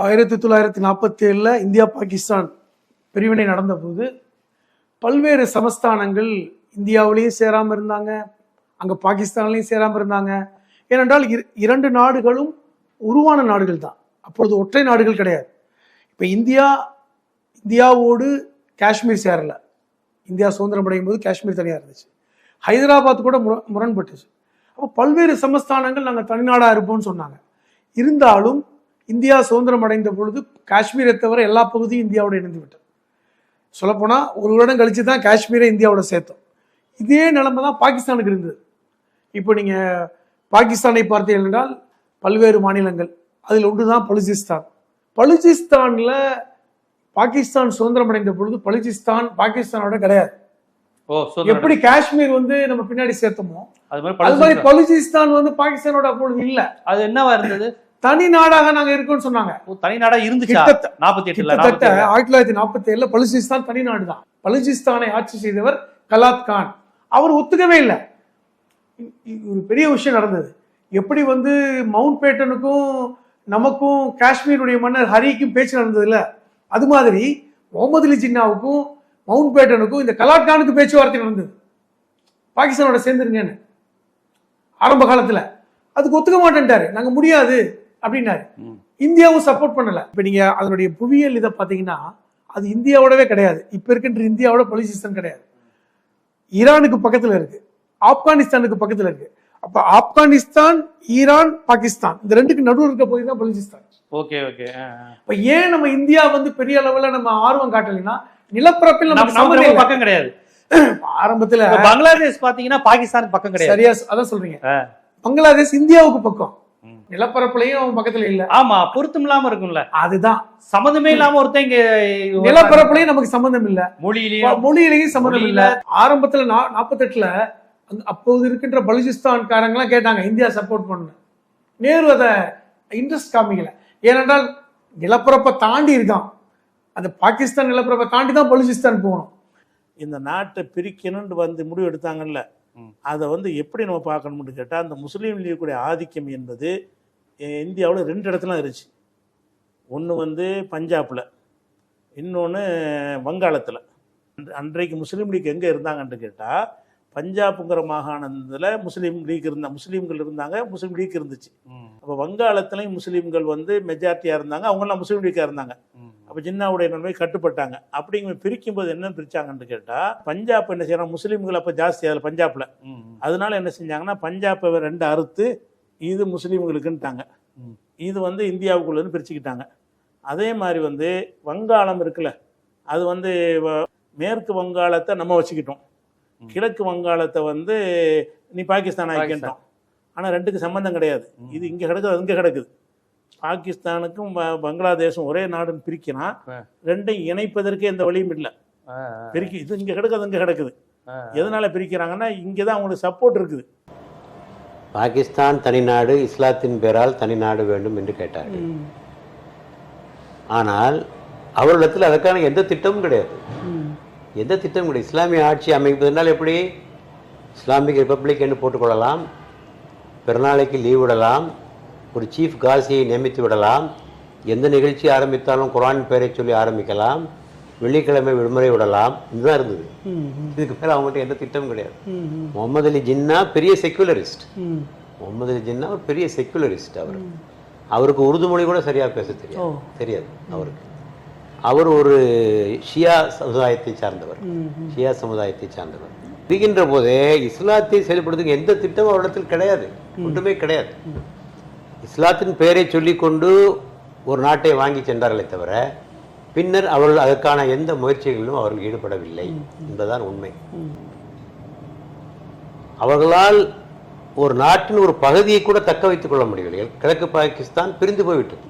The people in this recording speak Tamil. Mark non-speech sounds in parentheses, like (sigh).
ஆயிரத்தி தொள்ளாயிரத்தி நாற்பத்தி ஏழில் இந்தியா பாகிஸ்தான் பிரிவினை நடந்தபோது பல்வேறு சமஸ்தானங்கள் இந்தியாவிலையும் சேராமல் இருந்தாங்க அங்கே பாகிஸ்தான்லையும் சேராமல் இருந்தாங்க. ஏனென்றால் இரண்டு நாடுகளும் உருவான நாடுகள் தான். அப்பொழுது ஒற்றை நாடுகள் கிடையாது. இப்போ இந்தியா இந்தியாவோடு காஷ்மீர் சேரல. இந்தியா சுதந்திரம் அடையும் போது காஷ்மீர் தனியாக இருந்துச்சு. ஹைதராபாத் கூட முர- முரண்பட்டுச்சு. அப்போ பல்வேறு சமஸ்தானங்கள் நாங்கள் தனிநாடாக இருப்போம்னு சொன்னாங்க. இருந்தாலும் இந்தியா சுதந்திரம் அடைந்த பொழுது காஷ்மீரை தவிர எல்லா பகுதியும் இந்தியாவோட இணைந்து விட்டது சொல்லப்போனால் ஒரு வருடம் கழிச்சு தான் காஷ்மீரை இந்தியாவோட சேர்த்தோம். இதே நிலைமை தான் பாகிஸ்தானுக்கு இருந்தது. இப்போ நீங்கள் பாகிஸ்தானை பார்த்தீர்கள் என்றால் பல்வேறு மாநிலங்கள் அதில் ஒன்று தான் பலுச்சிஸ்தான் பலுச்சிஸ்தானில் பாகிஸ்தான் சுதந்திரம் அடைந்த பொழுது பலுச்சிஸ்தான் பாகிஸ்தானோட கிடையாது. எப்படி காஷ்மீர் வந்து நம்ம பின்னாடி சேர்த்தோமோ அது மாதிரி பலுச்சிஸ்தான் வந்து பாகிஸ்தானோட அப்பொழுது இல்ல. அது என்னவா இருந்தது? தனி நாடாக நாங்க இருக்கோம்னு சொன்னாங்க. தனி நாடா இருந்துச்சா? நாற்பத்தி எட்டுல ஆயிரத்தி தொள்ளாயிரத்தி நாற்பத்தி ஏழுல பலுச்சிஸ்தான் தனி நாடு தான் பலுச்சிஸ்தானை ஆட்சி செய்தவர் கலாத் கான். அவர் ஒத்துக்கவே இல்லை. ஒரு பெரிய விஷயம் நடந்தது. எப்படி வந்து மவுண்ட் பேட்டனுக்கும் நமக்கும் காஷ்மீருடைய மன்னர் ஹரிக்கும் பேச்சு நடந்ததுல? அது மாதிரி முகமது அலி ஜின்னாவுக்கும் மவுண்ட் பேட்டனுக்கும் இந்த கலாட் கானுக்கு பேச்சுவார்த்தை நடந்தது. பாகிஸ்தானோட சேர்ந்துருங்கன்னு. ஆரம்ப காலத்துல. அதுக்கு ஒத்துக்க மாட்டேன்ட்டாரு. நாங்க முடியாது. அப்படின்னாரு. இந்தியாவும் சப்போர்ட் பண்ணல. இப்ப நீங்க அதனுடைய புவியியல் இதை பாத்தீங்கன்னா அது இந்தியாவோடவே கிடையாது. இப்ப இருக்கின்ற இந்தியாவோட பலுச்சிஸ்தான் கிடையாது. ஈரானுக்கு பக்கத்துல இருக்கு. ஆப்கானிஸ்தானுக்கு பக்கத்துல இருக்கு. அப்ப ஆப்கானிஸ்தான் ஈரான் பாகிஸ்தான். இந்த ரெண்டுக்கு நடுவில் இருக்க பகுதி தான் பலுச்சிஸ்தான் ஓகே ஓகே. இப்ப ஏன் நம்ம இந்தியா வந்து பெரிய அளவுல நம்ம ஆர்வம் காட்டலைன்னா நிலப்பரப்பில் இல்லை. பக்கம் கிடையாது. (clears throat) ஆரம்பத்துல பங்களாதேஷ் பாத்தீங்கன்னா பாகிஸ்தானுக்கு பக்கம் கிடையாது. சரியா அதான் சொல்றீங்க. பங்களாதேஷ் இந்தியாவுக்கு பக்கம். நிலப்பரப்புலையும் பக்கத்துல இல்ல. ஆமா பொருத்தம் இல்லாம இருக்கும்ல. அதுதான். சம்மந்தமே இல்லாம ஒருத்தன் இங்க நிலப்பரப்புலையும் நமக்கு சம்பந்தம் இல்ல. மொழியிலயும் மொழியிலையும் சம்பந்தம் இல்ல. ஆரம்பத்துல நா- நாற்பத்தெட்டுல அந்த அப்போது இருக்கின்ற பலுச்சிஸ்தான்காரங்க எல்லாம் கேட்டாங்க இந்தியா சப்போர்ட் பண்ணு. நேரு அதை இன்ட்ரெஸ்ட் காமிக்கல. ஏனென்றால் நிலப்பரப்பை தாண்டி இருக்கான். அந்த பாகிஸ்தான் நிலப்பரப்பை தாண்டி தான் பலுச்சிஸ்தான் போகணும். இந்த நாட்டை பிரிக்கணும்னு வந்து முடிவு எடுத்தாங்கல்ல. அதை வந்து எப்படி நம்ம பார்க்கணும்னு கேட்டால் அந்த முஸ்லீம் லீக்குடைய ஆதிக்கம் என்பது இந்தியாவில் ரெண்டு இடத்துல இருந்துச்சு. ஒன்று வந்து பஞ்சாபில் இன்னொன்று வங்காளத்தில். அன்றைக்கு முஸ்லீம் லீக் எங்கே இருந்தாங்கன்னு கேட்டால் பஞ்சாப்ங்கிற மாகாணத்தில் முஸ்லீம் லீக் இருந்தா முஸ்லீம்கள் இருந்தாங்க முஸ்லீம் லீக் இருந்துச்சு. அப்போ வங்காளத்துலேயும் முஸ்லீம்கள் வந்து மெஜாரிட்டியாக இருந்தாங்க அவங்கெல்லாம் முஸ்லீம் லீக்காக இருந்தாங்க. அப்போ ஜின்னாவுடைய நன்மை கட்டுப்பட்டாங்க அப்படிங்க பிரிக்கும் போது என்ன பிரிச்சாங்கன்னு கேட்டால் பஞ்சாப் என்ன செய்யறாங்க முஸ்லீம்கள் அப்போ ஜாஸ்தி அதில் பஞ்சாப்ல. அதனால என்ன செஞ்சாங்கன்னா பஞ்சாப்பை ரெண்டு அறுத்து இது முஸ்லீம்களுக்குன்ட்டாங்க. இது வந்து இந்தியாவுக்குள்ளன்னு பிரிச்சுக்கிட்டாங்க அதே மாதிரி வந்து வங்காளம் இருக்குல்ல அது வந்து மேற்கு வங்காளத்தை நம்ம வச்சுக்கிட்டோம். கிழக்கு வங்காளத்தை வந்து நீ பாகிஸ்தான். ஆக்கிட்டோம் ஆனால் ரெண்டுக்கு சம்பந்தம் கிடையாது. இது இங்கே கிடக்குது அது இங்கே கிடக்குது பாகிஸ்தானுக்கும் ப- பங்களாதேஷும் ஒரே நாடுன்னு பிரிக்கினா. ரெண்டையும் இணைப்பதற்கு எந்த வழியும் இல்லை. பிரிக்கி இது இங்கே கிடக்குது இங்கே கிடக்குது. எதனால பிரிக்கிறாங்கன்னா இங்கே தான் அவங்களுக்கு சப்போர்ட் இருக்குது. பாகிஸ்தான் தனிநாடு இஸ்லாத்தின் பேரால் தனிநாடு வேண்டும் என்று கேட்டார்கள். ஆனால் அவர்களிடத்தில் அதற்கான எந்த திட்டமும் கிடையாது. எந்த திட்டமும் கிடையாது. இஸ்லாமிய ஆட்சி அமைப்பதனால் எப்படி? இஸ்லாமிக் ரிப்பப்ளிக் என்று போட்டுக்கொள்ளலாம். பிறநாளைக்கு லீவ் விடலாம். ஒரு சீஃப் காசியை நியமித்து விடலாம். எந்த நிகழ்ச்சி ஆரம்பித்தாலும் குரான் பெயரை சொல்லி ஆரம்பிக்கலாம். வெள்ளிக்கிழமை விடுமுறை விடலாம். இதுதான் இருந்தது. இதுக்கு மேலே அவங்ககிட்ட எந்த திட்டமும் கிடையாது. முகமது அலி ஜின்னா பெரிய செக்குலரிஸ்ட் முகமது அலி ஜின்னா ஒரு பெரிய செக்குலரிஸ்ட் அவர். அவருக்கு உருது மொழி கூட சரியா பேச தெரியாது. தெரியாது அவருக்கு. அவர் ஒரு ஷியா சமுதாயத்தை சார்ந்தவர். ஷியா சமுதாயத்தை சார்ந்தவர். இருக்கின்ற போதே இஸ்லாத்தை செயல்படுத்துக்கு எந்த திட்டமும் அவரிடத்தில் கிடையாது. ஒன்றுமே கிடையாது. இஸ்லாத்தின் பெயரை சொல்லிக்கொண்டு ஒரு நாட்டை வாங்கி சென்றார்களே தவிர பின்னர் அவர்கள் அதற்கான எந்த முயற்சிகளிலும் அவர்கள் ஈடுபடவில்லை என்பதுதான் உண்மை. அவர்களால் ஒரு நாட்டின் ஒரு பகுதியை கூட தக்க வைத்துக் கொள்ள முடியவில்லை. கிழக்கு பாகிஸ்தான் பிரிந்து போய்விட்டது.